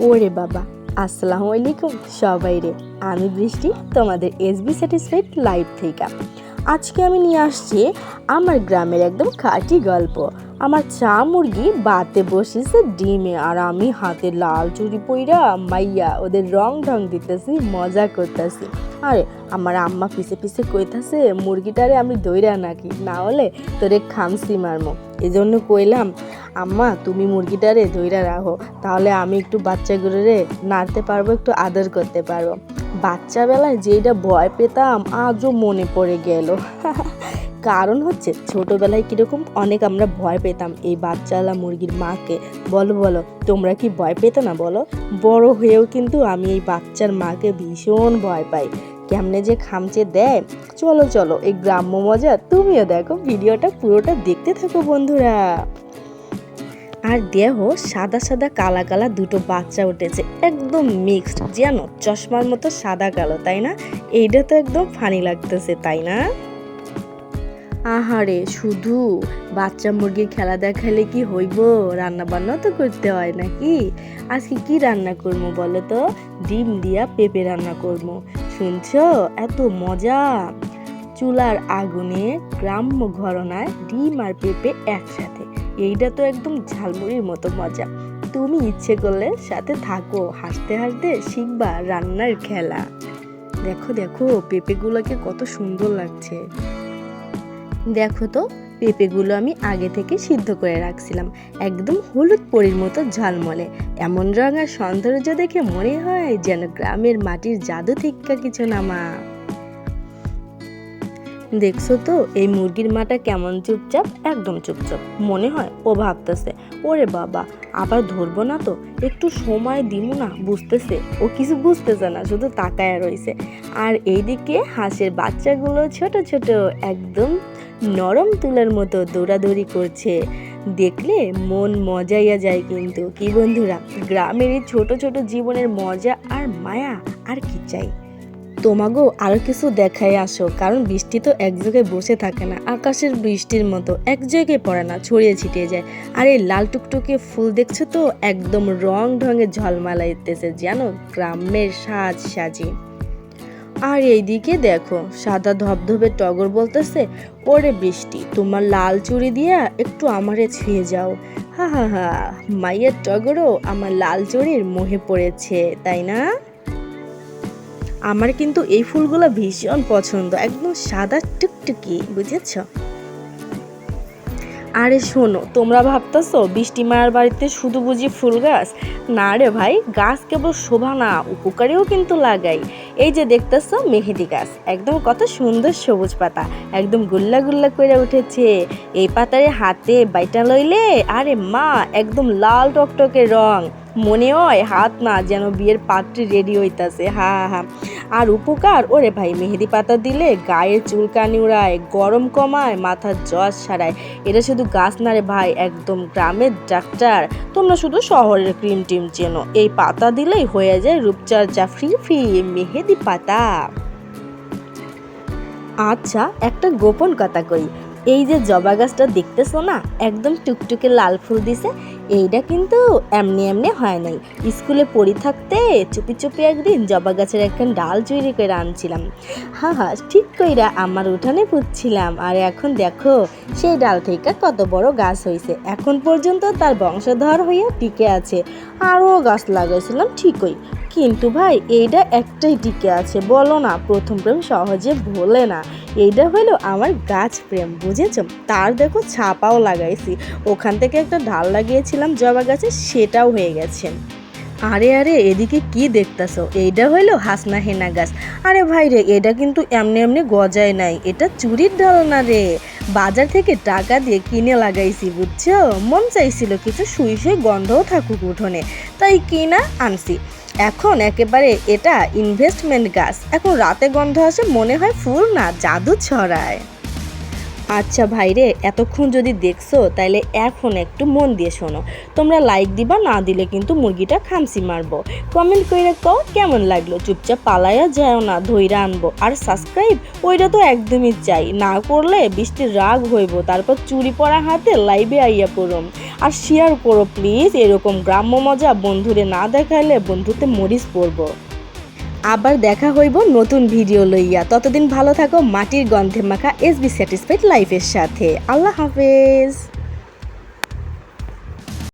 ওরে বাবা, আসসালামু আলাইকুম সবাই রে। আমি বৃষ্টি, তোমাদের এসবি স্যাটিসফাইড লাইভ থেকে। আজকে আমি নিয়ে আসছি আমার গ্রামের একদম খাঁটি গল্প। আমার চা মুরগি বাতে বসেছে, ডিমে, আর আমি হাতে লাল চুড়ি পইরা মাইয়া ওদের রং ঢং দিতেছি, মজা করতেছি। আরে, আমার আম্মা পিছে পিছে কইতাছে, মুরগিটারে আমি দইরা নাকি, না হলে তোরে খামসি মারমো। এই জন্য কইলাম, আম্মা, তুমি মুরগিটারে দইরা রাখো, তাহলে আমি একটু বাচ্চাগুলোরে নাড়তে পারব, একটু আদর করতে পারব। বাচ্চাবেলায় যেটা ভয় পেতাম, আজও মনে পড়ে গেল। কারণ হচ্ছে ছোটবেলায় কীরকম অনেক আমরা ভয় পেতাম এই বাচ্চাওয়ালা মুরগির মাকে। বলো বলো, তোমরা কি ভয় পেতো না, বলো? বড় হয়েও কিন্তু আমি এই বাচ্চার মাকে ভীষণ ভয় পাই। কেমনে যে খামচে দেয়? চলো চলো, এই গ্রাম্য মজা তুমিও দেখো, ভিডিওটা পুরোটা দেখতে থাকো বন্ধুরা। আর দেহ সাদা সাদা, কালা কালা দুটো বাচ্চা উঠেছে, একদম মিক্সড যেন চশমার মতো সাদা, কালো, তাই না? এইটা তো একদম ফানি লাগতেছে, তাই না? আহারে, শুধু বাচ্চা মুরগির খেলা দেখালে কি হইব? রান্না বান্না তো করতে হয় নাকি? আজকে কি রান্না করব বলো তো? ডিম দিয়া পেঁপে রান্না করব। শুনছো? এত মজা! চুলার আগুনে গ্রাম্য ঘরনায় ডিম আর পেঁপে একসাথে। এইটা তো একদম ঝালমুড়ির মতো মজা। তুমি ইচ্ছে করলে সাথে থাকো, হাসতে হাসতে শিখবা রান্নার খেলা। দেখো দেখো, পেঁপেগুলোকে কত সুন্দর লাগছে। দেখো তো, পেঁপেগুলো আমি আগে থেকে সিদ্ধ করে রাখছিলাম, একদম হলুদ পরির মতো ঝলমলে। এমন রঙ আর সৌন্দর্য দেখে মনে হয় যেন গ্রামের মাটির জাদু থেকে কিছু নামা দেখছ তো, এই মুরগির মাটা কেমন চুপচাপ? একদম চুপচাপ। মনে হয় ও ভাবতেছে, ওরে বাবা, আবার ধরবো না তো? একটু সময় দিব না? বুঝতেছে। ও কিছু বুঝতেছে না, শুধু তাকায় রয়েছে আর এইদিকে হাঁসের বাচ্চাগুলো ছোট ছোট, একদম নরম তুলার মতো দৌড়াদৌড়ি করছে। দেখলে মন মজাইয়া যায় কিন্তু। কি বন্ধুরা, গ্রামের এই ছোট ছোট জীবনের মজা আর মায়া আর কি চাই? তোমাগো আরও কিছু দেখাই আসো, কারণ বৃষ্টি তো এক জায়গায় বসে থাকে না, আকাশের বৃষ্টির মতো এক জায়গায় পড়ে না, ছড়িয়ে ছিটিয়ে যায়। আর এই লাল টুকটুকে ফুল দেখছ তো, একদম রং ঢঙে ঝলমালাইতেছে যেন গ্রামের সাজ সাজি। আর এইদিকে দেখো, সাদা ধবধবে টগর বলতেছে ওরে বৃষ্টি, তোমার লাল চুড়ি দিয়া একটু আমারে ছুঁয়ে যাও। হা হা হা মাইয়ের টগরও আমার লাল চুড়ির মোহে পড়েছে, তাই না? আমার কিন্তু এই ফুলগুলো ভীষণ পছন্দ, একদম সাদা টুকটুকি, বুঝেছ? আরে শোনো, তোমরা ভাবতেছো বৃষ্টি মায়ের বাড়িতে শুধু বুঝি ফুল গাছ না রে ভাই, গাছ কেবল শোভা না, উপকারেও কিন্তু লাগাই। এই যে দেখতেছো মেহেদি গাছ, একদম কত সুন্দর সবুজ পাতা, একদম গুল্লা গুল্লা করে উঠেছে। এই পাতারে হাতে বাইটা লইলে, আরে মা, একদম লাল টকটকে রং। মনে হয় হাত না যেন বিয়ের পাত্রী রেডি হইতাছে। হা হা। আর উপকার? ওরে ভাই, মেহেদি পাতা দিলে গায়ের চুলকানি উড়ায়, গরম কমায়, মাথার জ্বর সারায়। এটা শুধু গাছ না রে ভাই, একদম গ্রামের ডাক্তার। তোমরা শুধু শহরের ক্রিম টিম চেনো। এই পাতা দিলেই হয়ে যায় রূপচর্চা ফ্রি ফ্রি মেহেদি পাতা। আচ্ছা একটা গোপন কথা কই। এই যে জবা গাছটা দেখতেছো না? একদম টুকটুকে লাল ফুল দিছে। এইটা কিন্তু এমনি এমনি হয় নাই। স্কুলে পড়ি থাকতে চুপি চুপি একদিন জবা গাছের একখান ডাল চুরি করে আনছিলাম। হা হা, ঠিক কইরা আমার উঠানে পুঁতছিলাম। আর এখন দেখো, সেই ডাল থেকে কত বড় গাছ হয়েছে এখন পর্যন্ত তার বংশধর হইয়া টিকে আছে। আরও গাছ লাগাইছিলাম ঠিকই। কিন্তু ভাই এইটা একটাই টিকে আছে। বলো না, প্রথম প্রেম সহজে ভোলে না। এইটা হলো আমার গাছ প্রেম, বুঝেছ? তার দেখো ছাপাও লাগাইছি। ওখান থেকে একটা ঢাল লাগিয়েছিলাম জবা গাছে, সেটাও হয়ে গেছে। আরে আরে, এদিকে কি দেখতাছো? এইটা হইল হাসনা হেনা গাছ। আরে ভাই রে এটা কিন্তু এমনি এমনি গজায় নাই। এটা চুরির ডাল না রে। বাজার থেকে টাকা দিয়ে কিনে লাগাইছি, বুঝছ? মন চাইছিল কিছু শুই শুই গন্ধও থাকুক উঠোনে। তাই কিনা আনছি। এখন একেবারে এটা ইনভেস্টমেন্ট গাছ। এখন রাতে গন্ধ আসে, মনে হয় ফুল না, জাদু ছড়ায়। আচ্ছা ভাইরে এতক্ষণ যদি দেখছ, তাইলে এখন একটু মন দিয়ে শোনো। তোমরা লাইক দিবা, না দিলে কিন্তু মুরগিটা খামসি মারবো। কমেন্ট করে কও, কেমন লাগল? চুপচাপ পালাইয়া যাও না, ধইরা আনব। আর সাবস্ক্রাইব ওইটা তো একদমই চাই। না করলে বৃষ্টির রাগ হইব। তারপর চুরি পড়া হাতে লাইভে আইয়া পড়ুম। আর শেয়ার করো প্লিজ এরকম গ্রাম্য মজা বন্ধুরে না দেখাইলে বন্ধুতে মরিচ পড়ব। আবার দেখা হইব নতুন ভিডিও লইয়া। ততদিন ভালো থাকো, মাটির গন্ধে মাখা এস বি স্যাটিসফাইড লাইফের সাথে। আল্লাহ হাফেজ।